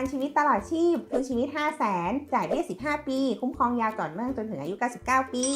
กันชีวิตตลอดชีพทุนชีวิต 5 0 0 0 0 0จ่ายเบี้ย 15 ปี คุ้มครองยาวต่อเนื่องจนถึงอายุ 99 ปี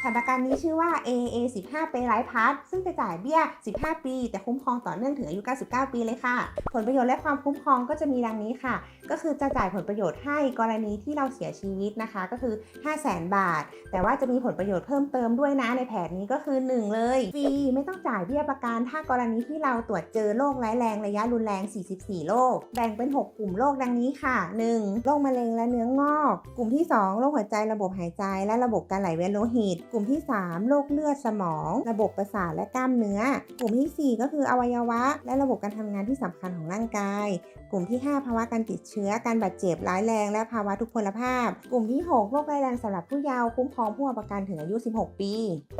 แผนประกันนี้ชื่อว่า AA 15 Pay Life Pass ซึ่งจะจ่ายเบี้ย 15 ปี แต่คุ้มครองต่อเนื่องถึงอายุ 99 ปีเลยค่ะ ผลประโยชน์และความคุ้มครองก็จะมีดังนี้ค่ะ ก็คือจะจ่ายผลประโยชน์ให้กรณีที่เราเสียชีวิตนะคะ ก็คือ 5 0 0 0 0 0บาท แต่ว่าจะมีผลประโยชน์เพิ่มเติมด้วยนะในแผนนี้ก็คือ 1 เลยฟรีไม่ต้องจ่ายเบี้ยประกันถ้ากรณีที่เราตรวจเจอโรคร้ายแรงระยะรุนแรง 44 โรคแบ่งเป็น 6 กลุ่มโรคดังนี้ค่ะ 1. โรคมะเร็งและเนื้องอก กลุ่มที่ 2 โรคหัวใจระบบหายใจและระบบการไหลเวียนโลหิต กลุ่มที่ 3 โรคเลือดสมอง ระบบประสาทและกล้ามเนื้อ กลุ่มทีสี่4 ก็คืออวัยวะ และระบบการทำงานที่สำคัญของร่างกาย กลุ่มที่ 5 ภาวะการติดเชื้อ การบาดเจ็บร้ายแรง และภาวะทุพพลภาพ กลุ่มที่ 6 โรคร้ายแรงสำหรับผู้เยาว์คุ้มครองผู้เอาประกันถึงอายุ 16 ปี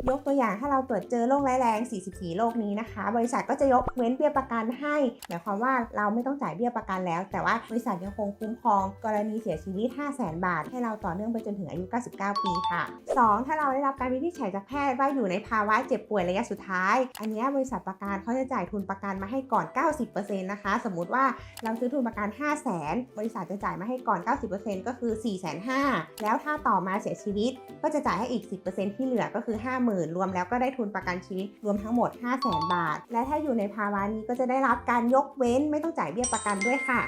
ยกตัวอย่างถ้าเราตรวจเจอโรคร้ายแรง 44 โรคนี้นะคะ บริษัทก็จะยกเว้นเบี้ยประกันให้หมายความว่าเราไม่ต้องจ่ายเบี้ยประกันแล้ว แต่ว่าบริษัทยังคงคุ้มครอง กรณีเสียชีวิต 5 0 0 0 0 0บาท ให้เราต่อเนื่องไปจนถึงอายุ 99 ปีค่ะ 2. ถ้าเราได้รับการวินิจฉัยจากแพทย์ว่าอยู่ในภาวะเจ็บป่วยระยะสุดท้าย อันนี้บริษัทประกันเขาจะจ่ายทุนประกันมาให้ก่อน 90%นะคะ สมมุติว่าเราซื้อทุนประกัน 5 0 0 0 0 0บริษัทจะจ่ายมาให้ก่อน 90%ก็คือ4 5 0 0 0แล้วถ้าต่อมาเสียชีวิต ก็จะจ่ายให้อีก 10%ที่เหลือก็คือ 50,000 รวมแล้วก็ได้ทุนประกันชีวิตรวมทั้งหมด 5 0 0 0 0 0บาท และถ้าอยู่ในภาวะนี้ก็จะได้รับการยกเว้นไม่ต้องจ่ายเบี้ยประกันด้วยค่ะ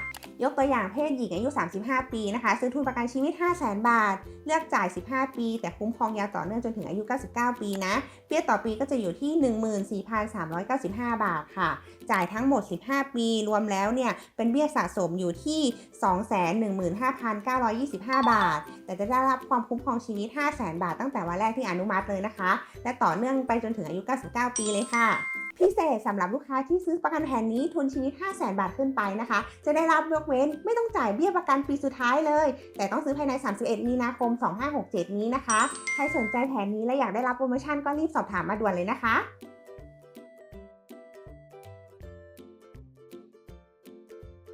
ยกตัวอย่างเพศหญิงอายุ 35 ปีนะคะ ซื้อทุนประกันชีวิต 5 0 0 0 0 0 บาท เลือกจ่าย 15 ปี แต่คุ้มครองยาวต่อเนื่องจนถึงอายุ 99 ปีนะ เบี้ยต่อปีก็จะอยู่ที่ 14,395 บาทค่ะ จ่ายทั้งหมด 15 ปี รวมแล้วเนี่ย เป็นเบี้ยสะสมอยู่ที่ 215,925 บาท แต่จะได้รับความคุ้มครองชีวิต 500,000 บาท ตั้งแต่วันแรกที่อนุมัติเลยนะคะ และต่อเนื่องไปจนถึงอายุ 99 ปีเลยค่ะ พิเศษสำหรับลูกค้าที่ซื้อประกันแผนนี้ทุนชีวิต 5 0 0 0 0 0บาทขึ้นไปนะคะ จะได้รับยกเว้นไม่ต้องจ่ายเบี้ยประกันปีสุดท้ายเลย แต่ต้องซื้อภายใน 31 มีนาคม 2567 นี้นะคะ ใครสนใจแผนนี้และอยากได้รับโปรโมชั่นก็รีบสอบถามมาด่วนเลยนะคะ